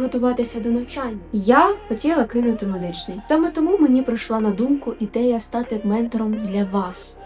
підготуватися до навчання. Я хотіла кинути медичний. Саме тому мені прийшла на думку ідея стати ментором для вас.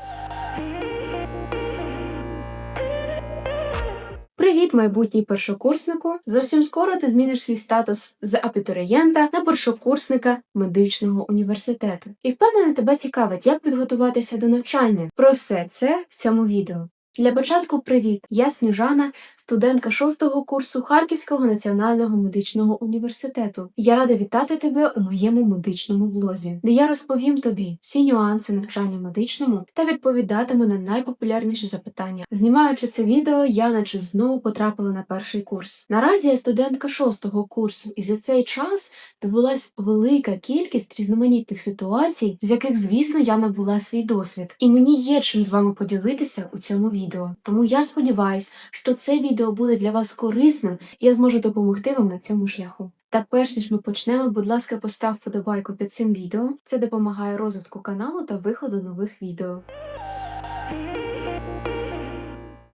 Привіт, майбутній першокурснику! Зовсім скоро ти зміниш свій статус з абітурієнта на першокурсника медичного університету. І впевнена, тебе цікавить, як підготуватися до навчання. Про все це в цьому відео. Для початку привіт! Я Сніжана, студентка шостого курсу Харківського національного медичного університету. Я рада вітати тебе у моєму медичному блозі, де я розповім тобі всі нюанси навчання медичному та відповідатиму на найпопулярніші запитання. Знімаючи це відео, я наче знову потрапила на перший курс. Наразі я студентка шостого курсу, і за цей час довелась велика кількість різноманітних ситуацій, з яких, звісно, я набула свій досвід. І мені є чим з вами поділитися у цьому відео. Тому я сподіваюся, що це відео буде для вас корисним, і я зможу допомогти вам на цьому шляху. Та перш ніж ми почнемо, будь ласка, постав вподобайку під цим відео. Це допомагає розвитку каналу та виходу нових відео.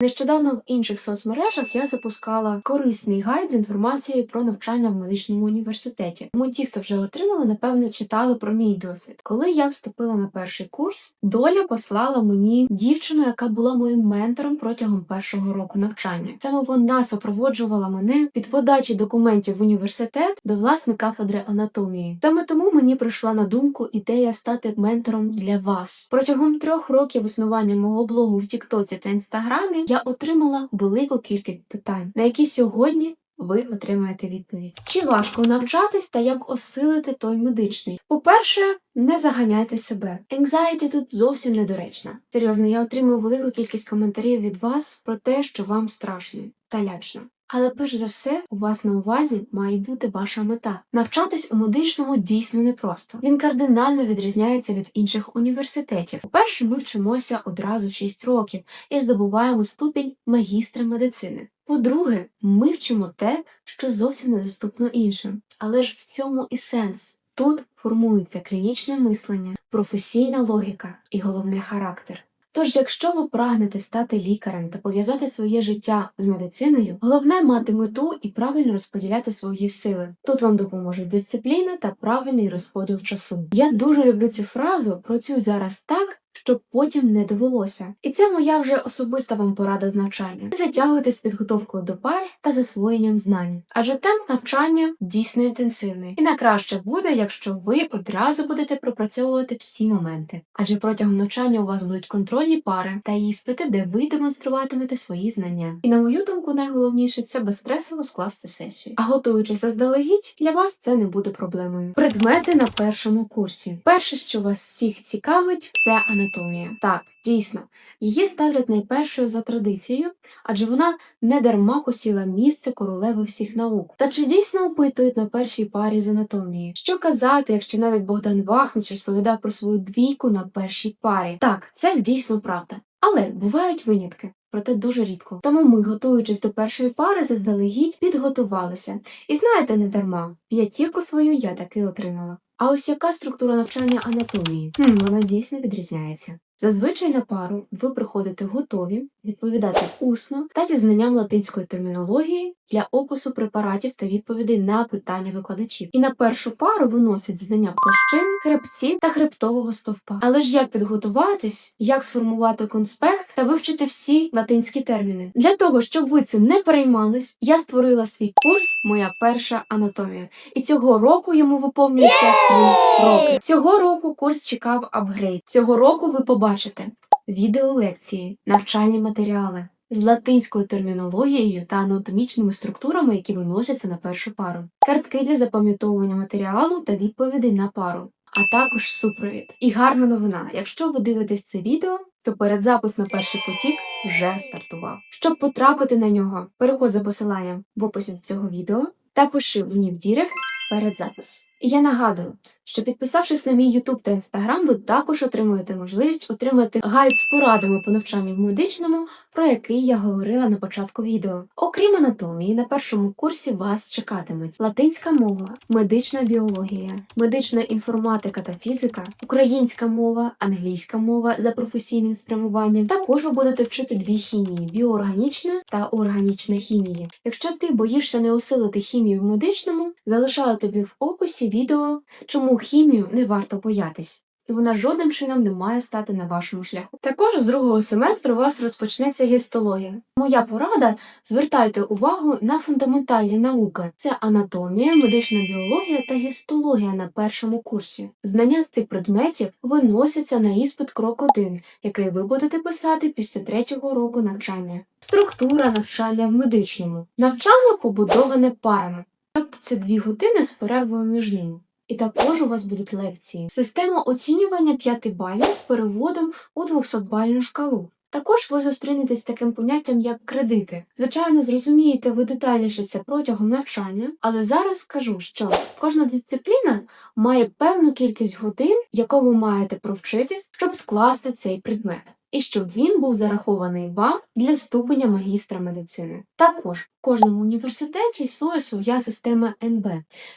Нещодавно в інших соцмережах я запускала корисний гайд з інформацією про навчання в медичному університеті. Тому ті, хто вже отримали, напевне, читали про мій досвід. Коли я вступила на перший курс, доля послала мені дівчину, яка була моїм ментором протягом першого року навчання. Саме вона супроводжувала мене від подачі документів в університет до власне кафедри анатомії. Саме тому мені прийшла на думку ідея стати ментором для вас. Протягом трьох років існування мого блогу в Тіктоці та Інстаграмі я отримала велику кількість питань, на які сьогодні ви отримаєте відповідь. Чи важко навчатись та як осилити той медичний? По-перше, не заганяйте себе. Anxiety тут зовсім недоречна. Серйозно, я отримую велику кількість коментарів від вас про те, що вам страшно та лячно. Але перш за все, у вас на увазі має бути ваша мета. Навчатись у медичному дійсно непросто. Він кардинально відрізняється від інших університетів. По-перше, ми вчимося одразу 6 років і здобуваємо ступінь магістра медицини. По-друге, ми вчимо те, що зовсім недоступно іншим. Але ж в цьому і сенс. Тут формується клінічне мислення, професійна логіка і головне характер. Тож, якщо ви прагнете стати лікарем та пов'язати своє життя з медициною, головне мати мету і правильно розподіляти свої сили. Тут вам допоможуть дисципліна та правильний розподіл часу. Я дуже люблю цю фразу, працюю зараз так. Щоб потім не довелося. І це моя вже особиста вам порада з навчання. Не затягуйте з підготовкою до пар та засвоєнням знань, адже темп навчання дійсно інтенсивний. І найкраще буде, якщо ви одразу будете пропрацьовувати всі моменти. Адже протягом навчання у вас будуть контрольні пари та іспити, де ви демонструватимете свої знання. І на мою думку, найголовніше це безстресово скласти сесію. А готуючись заздалегідь, для вас це не буде проблемою. Предмети на першому курсі. Перше, що вас всіх цікавить, це анатомія. Так, дійсно, її ставлять найпершою за традицією, адже вона не дарма посіла місце королеви всіх наук. Та чи дійсно опитують на першій парі з анатомії? Що казати, якщо навіть Богдан Вахнич розповідав про свою двійку на першій парі? Так, це дійсно правда. Але бувають винятки. Проте дуже рідко. Тому ми, готуючись до першої пари, заздалегідь підготувалися. І знаєте, не дарма, п'ятірку свою я таки отримала. А ось яка структура навчання анатомії? Хм, вона дійсно відрізняється. Зазвичай на пару ви приходите готові відповідати усно та зі знанням латинської термінології для опису препаратів та відповідей на питання викладачів. І на першу пару виносять знання площин, хребців та хребтового стовпа. Але ж як підготуватись, як сформувати конспект та вивчити всі латинські терміни? Для того, щоб ви цим не переймались, я створила свій курс Моя перша анатомія. І цього року йому виповнюється три роки. Цього року курс чекав апгрейд. Цього року ви побачите відеолекції, навчальні матеріали з латинською термінологією та анатомічними структурами, які виносяться на першу пару, картки для запам'ятовування матеріалу та відповідей на пару, а також супровід. І гарна новина: якщо ви дивитесь це відео, то передзапис на перший потік вже стартував. Щоб потрапити на нього, переходь за посиланням в описі до цього відео та пиши мені в Дірект передзапис. І я нагадую, що підписавшись на мій YouTube та Instagram, ви також отримуєте можливість отримати гайд з порадами по навчанню в медичному, про який я говорила на початку відео. Окрім анатомії, на першому курсі вас чекатимуть латинська мова, медична біологія, медична інформатика та фізика, українська мова, англійська мова за професійним спрямуванням. Також ви будете вчити дві хімії біоорганічна та органічна хімії. Якщо ти боїшся не осилити хімію в медичному, Залишаю тобі в описі відео, чому хімію не варто боятись. І вона жодним чином не має стати на вашому шляху. Також з другого семестру у вас розпочнеться гістологія. Моя порада звертайте увагу на фундаментальні науки: це анатомія, медична біологія та гістологія на першому курсі. Знання з цих предметів виносяться на іспит крок 1, який ви будете писати після третього року навчання. Структура навчання в медичному. Навчання побудоване парами. Тобто це дві години з перервою між ними. І також у вас будуть лекції. Система оцінювання 5 балів з переводом у 200-бальну шкалу. Також ви зустрінетесь з таким поняттям, як кредити. Звичайно, зрозумієте ви детальніше це протягом навчання, але зараз скажу, що кожна дисципліна має певну кількість годин, яку ви маєте провчитись, щоб скласти цей предмет. І щоб він був зарахований вам для ступеня магістра медицини. Також в кожному університеті існує своя система НБ.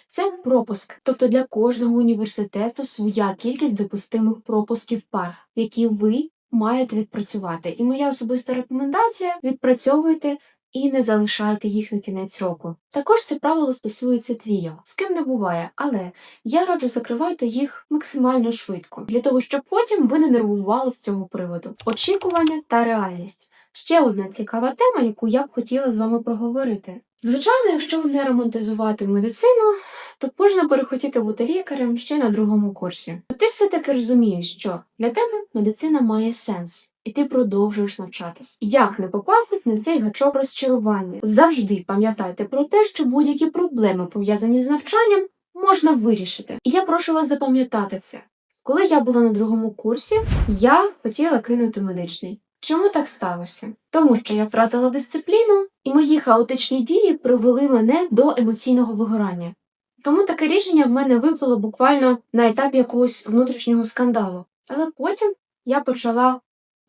Це пропуск, тобто для кожного університету своя кількість допустимих пропусків пар, які ви маєте відпрацювати. І моя особиста рекомендація відпрацьовуйте і не залишайте їх на кінець року. Також це правило стосується твія, З ким не буває, але я раджу закривати їх максимально швидко, для того, щоб потім ви не нервували з цього приводу. Очікування та реальність. Ще одна цікава тема, яку я б хотіла з вами проговорити. Звичайно, якщо не романтизувати медицину, то можна перехотіти бути лікарем ще на другому курсі. А ти все-таки розумієш, що для тебе медицина має сенс, і ти продовжуєш навчатись. Як не попастись на цей гачок розчарування? Завжди пам'ятайте про те, що будь-які проблеми, пов'язані з навчанням, можна вирішити. І я прошу вас запам'ятати це. Коли я була на другому курсі, я хотіла кинути медичний. Чому так сталося? Тому що я втратила дисципліну, і мої хаотичні дії привели мене до емоційного вигорання. Тому таке рішення в мене виплило буквально на етапі якогось внутрішнього скандалу. Але потім я почала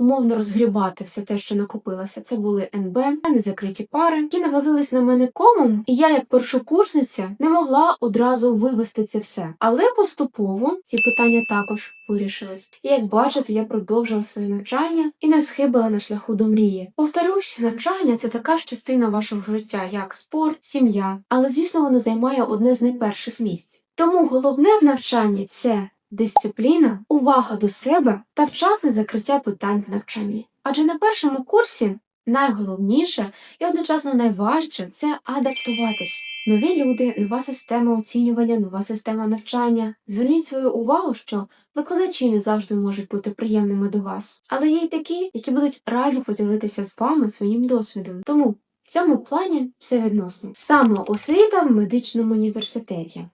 умовно розгрібати все те, що накопилося. Це були НБ, незакриті пари, які навалились на мене комом, і я, як першокурсниця, не могла одразу вивести це все. Але поступово ці питання також вирішились. І як бачите, я продовжила своє навчання і не схибила на шляху до мрії. Повторюсь, навчання це така ж частина вашого життя, як спорт, сім'я, але звісно, воно займає одне з найперших місць. Тому головне в навчанні це дисципліна, увага до себе та вчасне закриття питань в навчанні. Адже на першому курсі найголовніше і одночасно найважче це адаптуватись. Нові люди, нова система оцінювання, нова система навчання. Зверніть свою увагу, що викладачі не завжди можуть бути приємними до вас, але є й такі, які будуть раді поділитися з вами своїм досвідом. Тому в цьому плані все відносно. Самоосвіта в медичному університеті.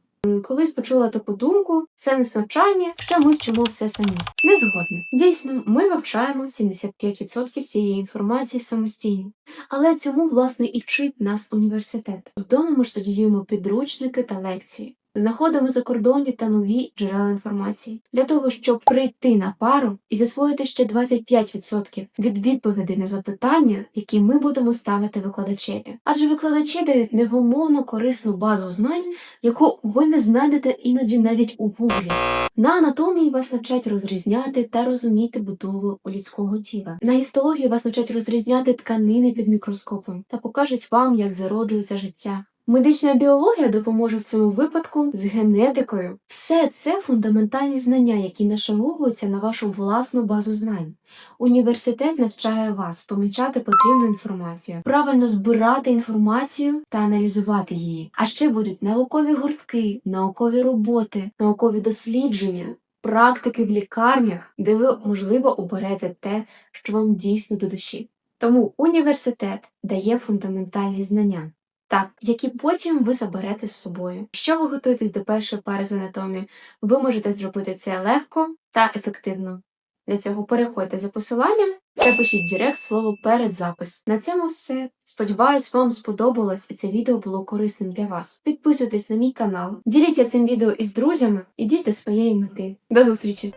Колись почула таку думку, сенс навчання, що ми вчимо все самі. Не згодна. Дійсно, ми вивчаємо 75% всієї інформації самостійно. Але цьому, власне, і вчить нас університет. Вдома ми студіюємо підручники та лекції. Знаходимо закордонні та нові джерела інформації для того, щоб прийти на пару і засвоїти ще 25% від відповідей на запитання, які ми будемо ставити викладачеві. Адже викладачі дають невумовно корисну базу знань, яку ви не знайдете іноді навіть у гуглі. На анатомії вас навчать розрізняти та розуміти будову людського тіла. На гістології вас навчать розрізняти тканини під мікроскопом та покажуть вам, як зароджується життя. Медична біологія допоможе в цьому випадку з генетикою. Все це фундаментальні знання, які нашаровуються на вашу власну базу знань. Університет навчає вас помічати потрібну інформацію, правильно збирати інформацію та аналізувати її. А ще будуть наукові гуртки, наукові роботи, наукові дослідження. Практики в лікарнях, де ви, можливо, оберете те, що вам дійсно до душі. Тому університет дає фундаментальні знання. Так, які потім ви заберете з собою. Якщо ви готуєтесь до першої пари з анатомії, ви можете зробити це легко та ефективно. Для цього переходьте за посиланням та пишіть директ слово передзапис. На цьому все. Сподіваюсь, вам сподобалось і це відео було корисним для вас. Підписуйтесь на мій канал, діліться цим відео із друзями і дійте своєї мети. До зустрічі!